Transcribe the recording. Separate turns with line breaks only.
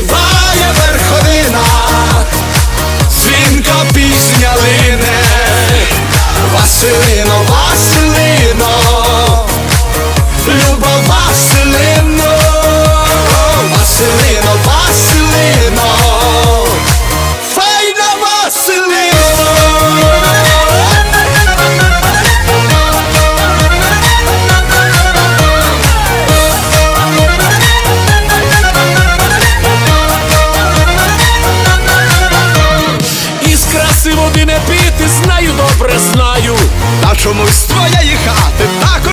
співає верховина, дзвінка пісня лине, Василино, Василино.
Води не піти, знаю, добре знаю,
та чомусь твоя їх